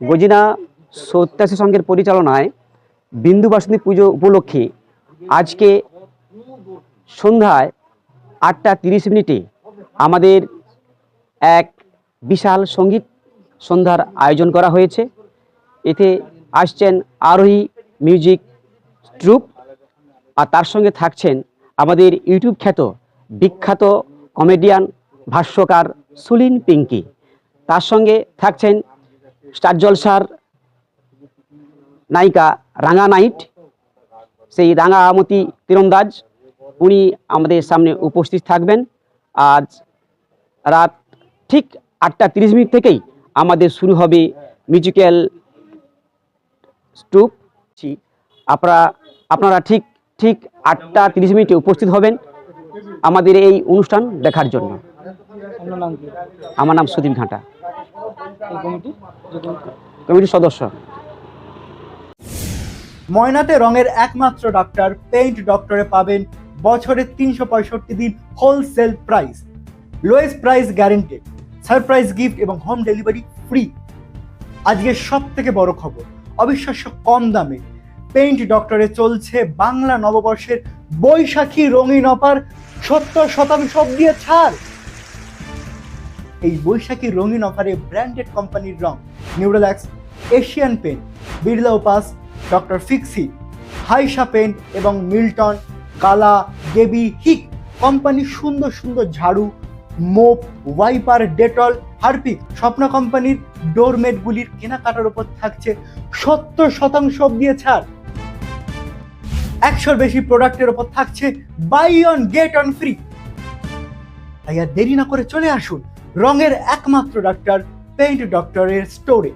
গজিনা সত্যাশী সংঘের পরিচালনায় বিন্দু বাসন্তী পুজো উপলক্ষে আজকে সন্ধ্যায় আটটা তিরিশ মিনিটে আমাদের এক বিশাল সংগীত সন্ধ্যার আয়োজন করা হয়েছে। এতে আসছেন আরোহী মিউজিক ট্রুপ আর তার সঙ্গে থাকছেন আমাদের ইউটিউব খ্যাত বিখ্যাত কমেডিয়ান, ভাষ্যকার সুলিন পিঙ্কি। তার সঙ্গে থাকছেন স্টার জলসার নায়িকা রাঙা নাইট, সেই রাঙামতি তীরন্দাজ, উনি আমাদের সামনে উপস্থিত থাকবেন। আজ রাত ঠিক আটটা তিরিশ মিনিট থেকেই আমাদের শুরু হবে মিউজিক্যাল স্টুপ আপনারা আপনারা ঠিক ঠিক আটটা তিরিশ মিনিটে উপস্থিত হবেন আমাদের এই অনুষ্ঠান দেখার জন্য। আমার নাম সুদীপ ঘাটা। কমিটির সদস্য। ময়নাতে রঙের একমাত্র ডাক্তার পেইন্ট ডক্টরে পাবেন বছরে তিনশো পঁয়ষট্টি দিন wholesale price lowest price guaranteed surprise gift এবং হোম ডেলিভারি ফ্রি আজকের সব থেকে বড় খবর অবিশ্বাস্য কম দামে পেইন্ট ডক্টরে চলছে বাংলা নববর্ষের বৈশাখী রঙিন অপার সত্তর শতাংশ দিয়ে ছাড়। এই বৈশাখী রঙিন অফারে ব্র্যান্ডেড কোম্পানির রং Nerolac Asian paint Birla Opus doctor Fixit, হাইসা pen এবং মিল্টন, কালা গেবি হিক, কোম্পানির সুন্দর সুন্দর ঝাড়ু, মোপ, ওয়াইপার, ডেটল, হারপিক, স্বপ্ন কোম্পানির ডোরমেটগুলির কেনাকাটার উপর থাকছে সত্তর শতাংশ দিয়ে ছাড়। একশোর বেশি প্রোডাক্টের উপর থাকছে buy one get one free. তাই আর দেরি না করে চলে আসুন। রঙের একমাত্র ডাক্তার পেইন্ট ডক্টরের স্টোরে